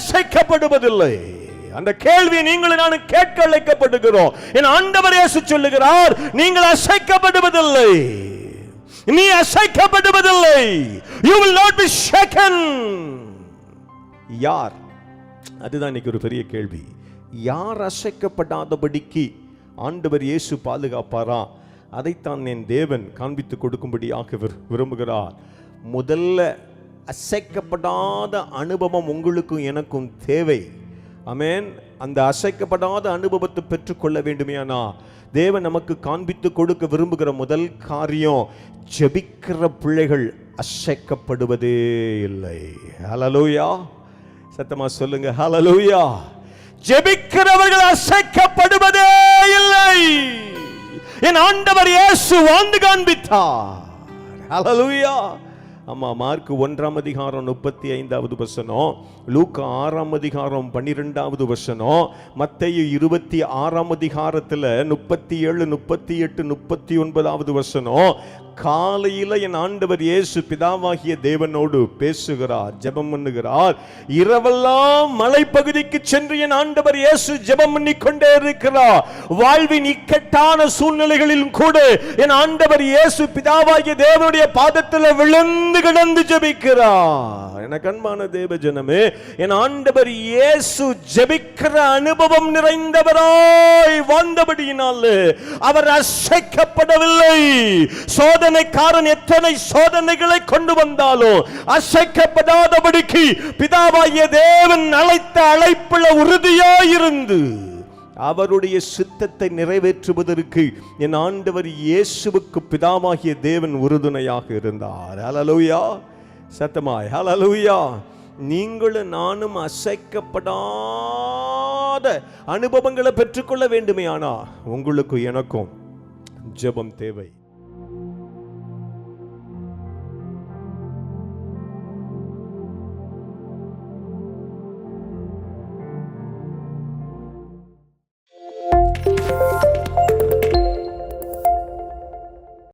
அசைக்கப்படுவதில்லை. அந்த கேள்வி நீங்களும் நானும் கேட்க அழைக்கப்படுகிறோம். என் ஆண்டவர் இயேசு சொல்லுகிறார் நீங்கள் அசைக்கப்படுவதில்லை. நீ அசைக்கப்படுவதில்லை. You will not be shaken. யார்? அதுதான் இன்னைக்கு ஒரு பெரிய கேள்வி. யார் அசைக்கப்படாதபடிக்கு ஆண்டவர் இயேசு பாதுகாப்பாரா? அதைத்தான் என் தேவன் காண்பித்து கொடுக்கும்படியாக விரு- விரும்புகிறார். முதல்ல அசைக்கப்படாத அனுபவம் உங்களுக்கும் எனக்கும் தேவை. அமேன் அந்த அசைக்கப்படாத அனுபவத்தை பெற்றுக்கொள்ள வேண்டுமையானா தேவன் நமக்கு காண்பித்து கொடுக்க விரும்புகிற முதல் காரியம் ஜெபிக்கிற பிள்ளைகள் அசைக்கப்படுவதே இல்லை. ஹலலூயா சத்தமா சொல்லுங்க. ஹலலூயா ஜெபிக்கிறவர்கள் அசைக்கப்படுவதே இல்லை. என் ஆண்டவர் இயேசு வாழ்ந்து காண்பித்தார். ஹலலூயா ஆமாம் மார்க் ஒன்றாம் அதிகாரம் முப்பத்தி ஐந்தாவது வசனம் லூக்கா ஆறாம் அதிகாரம் பன்னிரெண்டாவது வசனம் மத்தேயு இருபத்தி ஆறாம் அதிகாரத்தில் முப்பத்தி ஏழு முப்பத்தி எட்டு முப்பத்தி ஒன்பதாவது வசனம் காலையில என் ஆண்டவர் இயேசு பிதாவாகிய தேவனோடு பேசுகிறார் ஜெபம் பண்ணுகிறார். இரவெல்லாம் மலைப்பகுதிக்கு சென்று என் ஆண்டவர் இயேசு ஜெபம் பண்ணி கொண்டே இருக்கிறார். வாழ்வின் இக்கட்டான சூழ்நிலைகளிலும் கூட என் ஆண்டவர் இயேசு பிதாவாகிய தேவனுடைய பாதத்தில் விழுந்து கிடந்து ஜெபிக்கிறார். என கண்மான தேவ ஜனமே என் ஆண்டவர் இயேசு ஜெபிக்கிற அனுபவம் நிறைந்தவராய் வாழ்ந்தபடியினால் அவர் அசைக்கப்படவில்லை சோதனைக்காரன் எத்தனை சோதனைகளை கொண்டு வந்தாலும் அசைக்கப்படாதபடிக்கு பிதாவாகிய தேவன் அழைத்த அழைப்புல உறுதியாயிருந்து அவருடைய சித்தத்தை நிறைவேற்றுவதற்கு என் ஆண்டவர் இயேசுவுக்கு பிதாவாகிய தேவன் உறுதுணையாக இருந்தார். ஹலலூயா சத்தமாய். ஹலலூயா நீங்களும் நானும் அசைக்கப்படாத அனுபவங்களை பெற்றுக்கொள்ள வேண்டுமே ஆனா உங்களுக்கு எனக்கும் ஜெபம் தேவை.